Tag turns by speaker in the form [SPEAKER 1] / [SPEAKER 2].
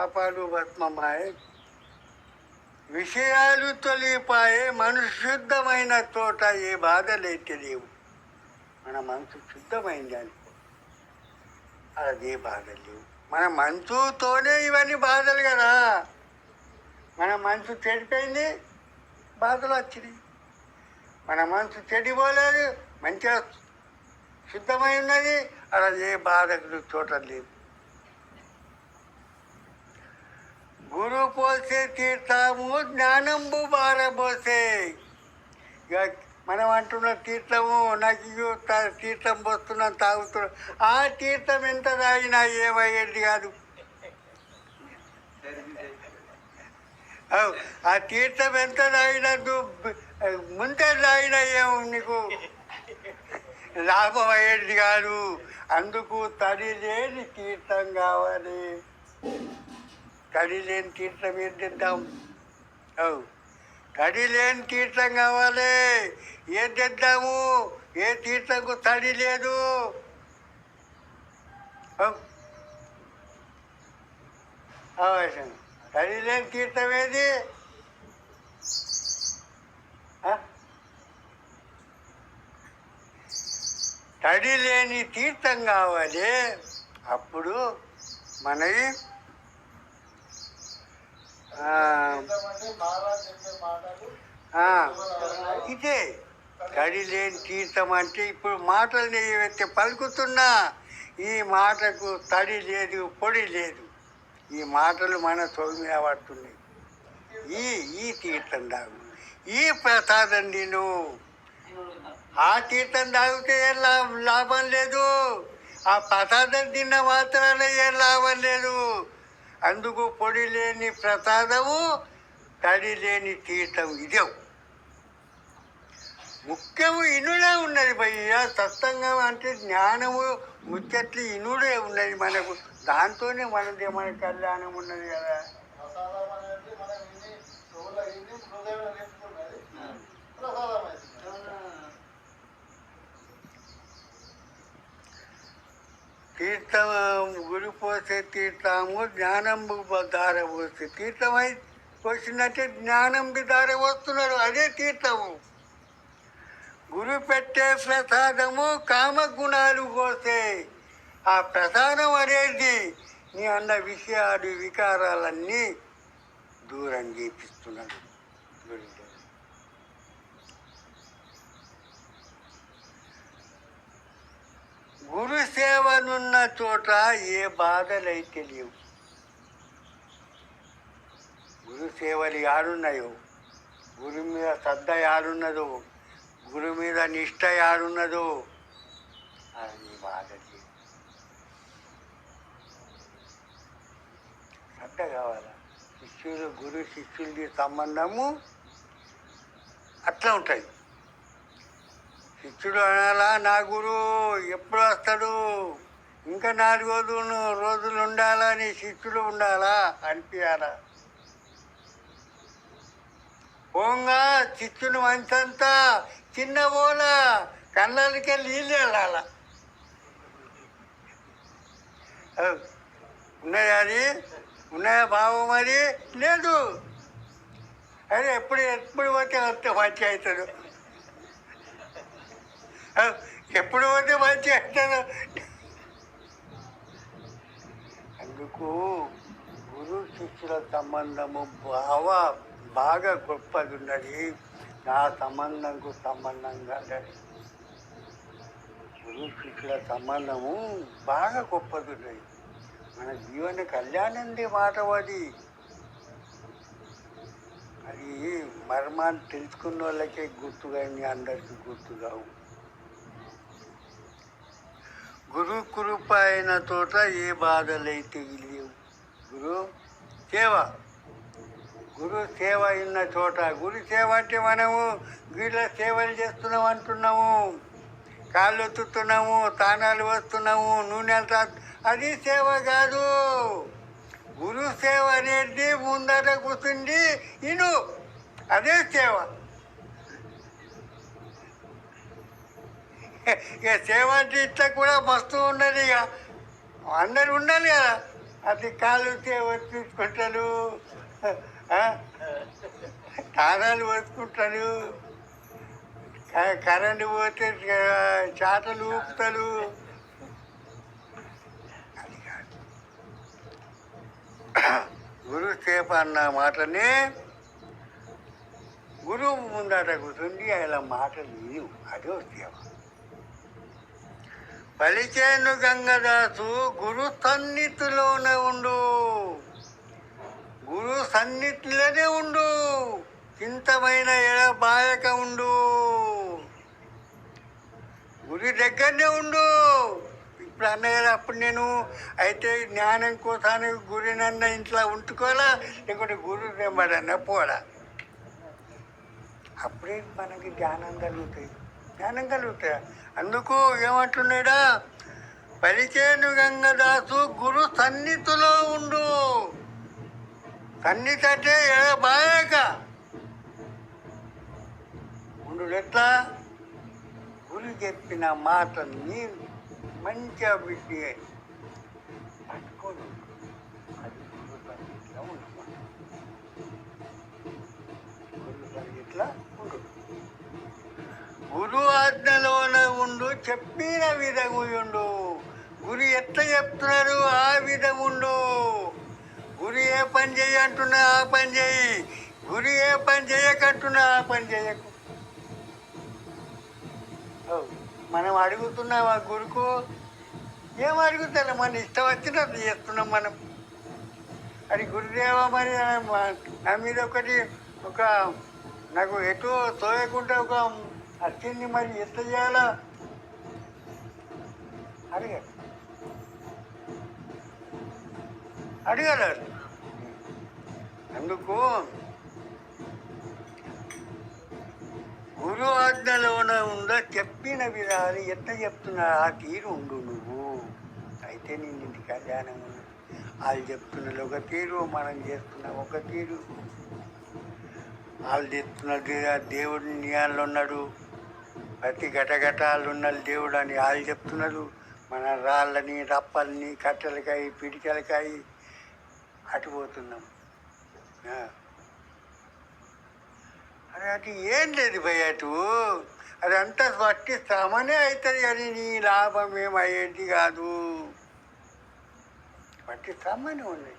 [SPEAKER 1] పాపాలు భస్మమాయే విషయాలు తొలిపాయే మనసు శుద్ధమైన చోట ఏ బాధలైతే లేవు. మన మనసు శుద్ధమైంది అనుకో. అదే బాధలు లేవు. మన మనసుతోనే ఇవన్నీ బాధలు కదా. మన మనసు చెడిపోయింది బాధలు వచ్చినాయి. మన మనసు చెడిపోలేదు మంచిగా శుద్ధమై ఉన్నది అలా ఏ బాధకు చోట లేదు. గురు పోసే తీర్థము జ్ఞానంబు బారబోసే మనం అంటున్న తీర్థము నాకు తీర్థం పోస్తున్నాం తాగుతున్నాం ఆ తీర్థం ఎంత తాగినా ఏమయ్యేది కాదు. ఆ తీర్థం ఎంత తాగినా ముందే తాగినా ఏమో నీకు? లాభం అయ్యేది కాదు. అందుకు తడి లేని తీర్థం కావాలి. తడి లేని తీర్థం ఏం తెద్దాం అవు తడి లేని తీర్థం కావాలి. ఏం తెద్దాము ఏ తీర్థంకు తడి లేదు? తడి లేని తీర్థం ఏది? తడి లేని తీర్థం కావాలి. అప్పుడు మనవి ఇదే. తడి లేని తీర్థం అంటే ఇప్పుడు మాటలు ఏవైతే పలుకుతున్నా. ఈ మాటకు తడి లేదు పొడి లేదు. ఈ మాటలు మన తొలి పడుతున్నాయి. ఈ ఈ తీర్థం తాగు. ఈ ప్రసాదం నేను ఆ తీర్థం తాగితే ఏం లా- లాభం లేదు. ఆ ప్రసాదం తిన్న మాత్రాన ఏ లాభం లేదు. అందుకు పొడి లేని ప్రసాదము తడి లేని తీర్థం ఇదే. ముఖ్యము ఇనుడే ఉన్నది భయ్య. సత్సంగం అంటే జ్ఞానము ముచ్చట్లు ఇనుడే ఉన్నది మనకు. దాంతోనే మనది మన కళ్యాణం ఉన్నది కదా.
[SPEAKER 2] ప్రసాదం అనేది మనం విని చెవులో విని హృదయంలో నింపుకున్నది ప్రసాదం అది
[SPEAKER 1] తీర్థం గురిపోసే తీర్థము జ్ఞానం దార పోసే తీర్థమై పోసినట్టే జ్ఞానంకి దార వస్తున్నారు అదే తీర్థము. గురు పెట్టే ప్రసాదము కామ గుణాలు పోసే. ఆ ప్రసాదం అనేది నీ అన్న విషయాలు వికారాలన్నీ దూరం చేపిస్తున్నాడు గురించి గురు సేవనున్న చోట ఏ బాధలైతే లేవు. గురు సేవలు యాడున్నాయో గురు మీద శ్రద్ధ యాడున్నదో గురు మీద నిష్ట యాడున్నదో అది బాధ లేదు. శ్రద్ధ కావాలా? శిష్యులు గురు శిష్యులది సంబంధము అట్లా ఉంటుంది శిష్యుడు అనాలా? నా గురు ఎప్పుడు వస్తాడు? ఇంకా నాలుగు రోజులు రోజులు ఉండాలా? నీ శిష్యుడు ఉండాలా? అనిపించాలా పోంగా శిష్యుని మంచంతా చిన్న పోల కళ్ళకే నీళ్ళు వెళ్ళాలా ఉన్నాయా అది? ఉన్నాయా భావం మరి? లేదు. అరే ఎప్పుడు ఎప్పుడు వచ్చే వస్తే మంచి అవుతాడు. ఎప్పుడు పోతే మంచి అంటాను. అందుకు గురు శిష్యుల సంబంధము బాగా బాగా గొప్పది ఉన్నది. నా సంబంధంకు సంబంధంగా ఉన్నది. గురు శిష్యుల సంబంధము బాగా గొప్పది ఉన్నది. మన జీవన కళ్యాణంది మాటవాది అది. అది మర్మాన్ని తెలుసుకున్న వాళ్ళకే గుర్తు కానీ అందరికీ గుర్తు కావు గురు కృపైన అయిన చోట ఏ బాధలైతే లేవు గురు సేవ. గురు సేవ అయిన చోట. గురు సేవ అంటే మనము వీళ్ళ సేవలు చేస్తున్నాం అంటున్నాము. కాళ్ళు ఎత్తుతున్నాము తానాలు వస్తున్నాము నూనెలు తా అది సేవ కాదు. గురు సేవ అనేది ముందర కూర్చుండి ఇను. అదే సేవ. ఇక సేవ ఇట్లా కూడా మస్తు ఉన్నది ఇక. అందరు ఉండాలి కదా. అది కాలుతే వచ్చుకుంటారు తాళాలు వచ్చుకుంటారు కరెంటు పోతే చేతలు చాటలు ఊపుతారు. అది సేప అన్న మాటనే గురువు ముందట కూర్చుండి ఆయన మాటలు విను అదే సేవ. పలిచేను గంగదాసు గురు సన్నిధిలోనే ఉండు. గురు సన్నిధిలోనే ఉండు. చింతమైన ఎడ బాయక ఉండు. గురి దగ్గరనే ఉండు. ఇప్పుడు అన్నగారు అప్పుడు నేను అయితే జ్ఞానం కోసానికి గురినన్న ఇంట్లో ఉంచుకోవాలా లేకుంటే గురు తెమ్మడన్న పోడా అప్పుడే మనకి జ్ఞానం కలుగుతుంది జ్ఞానం కలుగుతాయి. అందుకు ఏమంటున్నాడా? పరిచేను గంగదాసు గురు సన్నిధిలో ఉండు. సన్నిధి అంటే బాయక ఉండు ఎట్లా గురు చెప్పిన మాటల్ని మంచిగా విట్టి పట్టుకోను అది గురు సన్నిధిలో ఉండమాట గురు సన్నిధిలో ఉండు గురు ఆజ్ఞలోన ఉండు చెప్పిన విధముండు ఉండు ఎట్లా చెప్తున్నారు? ఆ విధముండు. ఉండు ఏ పని చేయి అంటున్నా ఆ పని చేయి. గురి ఏ పని చేయకంటున్నా ఆ పని చేయకు. ఓ, మనం అడుగుతున్నాం ఆ గురుకు. ఏం అడుగుతారు? మన ఇష్టం వచ్చినట్టు చేస్తున్నాం మనం. అది గురుదేవ మరి నా- మీద ఒకటి ఒక నాకు ఎటు తోయకుండా ఒక వచ్చింది మరి ఎంత చేయాలా? అడిగారు అడిగారు అందుకు గురు ఆజ్ఞలోనే ఉందా చెప్పిన విధాలు ఎట్లా చెప్తున్నా? ఆ తీరు ఉండు నువ్వు. అయితే నేను ఇంటి కళ్యాణం వాళ్ళు చెప్తున్నది ఒక తీరు మనం చేస్తున్న ఒక తీరు. వాళ్ళు చెప్తున్నది ఆ దేవుడు ఉన్నాడు. ప్రతి ఘటఘటాలు ఉన్న దేవుడు అని వాళ్ళు చెప్తున్నారు. మన రాళ్ళని రప్పల్ని కట్టెలకాయ పిడికలకాయ అటుపోతున్నాం. అరే అటు ఏం లేదు భయ అటు. అదంతా వట్టి శ్రమనే అవుతుంది కానీ నీ లాభం ఏమయ్యేది కాదు. వట్టి శ్రమనే ఉంది.